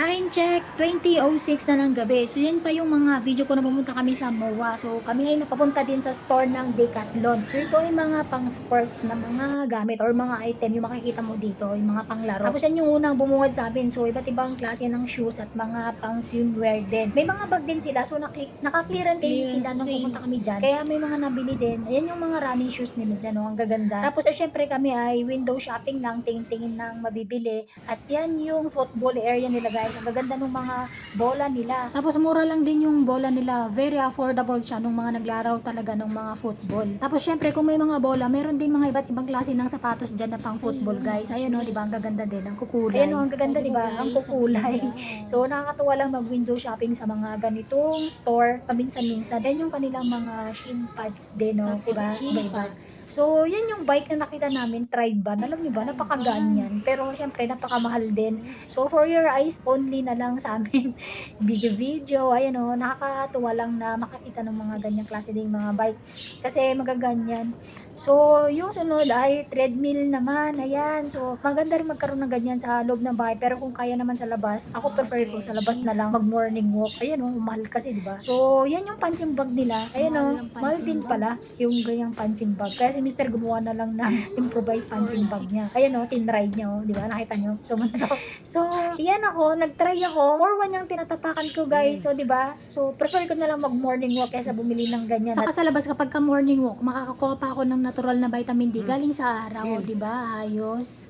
Time check, 20.06 na ng gabi. So yan pa yung mga video ko na pumunta kami sa MOA. So kami ay napapunta din sa store ng Decathlon. So ito ay mga pang sports na mga gamit or mga item yung makikita mo dito, yung mga panglaro. Tapos yan yung unang bumungad sa amin. So iba't ibang klase ng shoes at mga pang swimwear din. May mga bag din sila. So naka-clearance din sila nung pumunta kami dyan. Kaya may mga nabili din. Ayan yung mga running shoes nila dyan. Oh, ang gaganda. Tapos eh, syempre kami ay window shopping lang, tingin-tingin ng mabibili. At yan yung football area nila guys. Ang gaganda ng mga bola nila. Tapos mura lang din yung bola nila. Very affordable siya nung mga naglaro talaga ng mga football. Tapos syempre kung may mga bola, meron din mga iba't ibang klase ng sapatos dyan na pang football guys. Ayan o, di ba? Ang gaganda din. Ang kukulay. Ayan o, ang gaganda di ba? Ang kukulay. So nakakatuwa lang mag window shopping sa mga ganitong store paminsan-minsan. Then yung kanilang mga shin pads din o, di ba? Tapos chin Iba-iba. pads. So, yan yung bike na nakita namin, Tribe Van. Alam niyo ba, napakagaan yan. Pero, syempre, napakamahal din. So, for your eyes only na lang sa amin. Big video, ayan o, nakakatuwa lang na makakita ng mga ganyang klase ding mga bike. Kasi magaganyan. So, yung sunod ay treadmill naman. Ayan. So, maganda rin magkaroon ng ganyan sa loob ng bahay. Pero kung kaya naman sa labas, ako prefer ko sa labas na lang mag morning walk. Ayan o, mahal kasi, di ba? So, yan yung punching bag nila. Ayan o, Mahal yung mahal din pala yung ganyang punching bag. Kaya si Mr. gumawa na lang ng improvised punching bag niya. Ayan o, tinry niya o, di ba? Nakita niyo? So, So, yan ako, nagtry ako. For one yung tinatapakan ko, guys. So, di ba? So, prefer ko na lang mag morning walk kaysa bumili ng ganyan. Saka sa labas kapag ka morning walk, makakakuha pa ako ng natural na vitamin D galing sa araw, di ba? Ayos.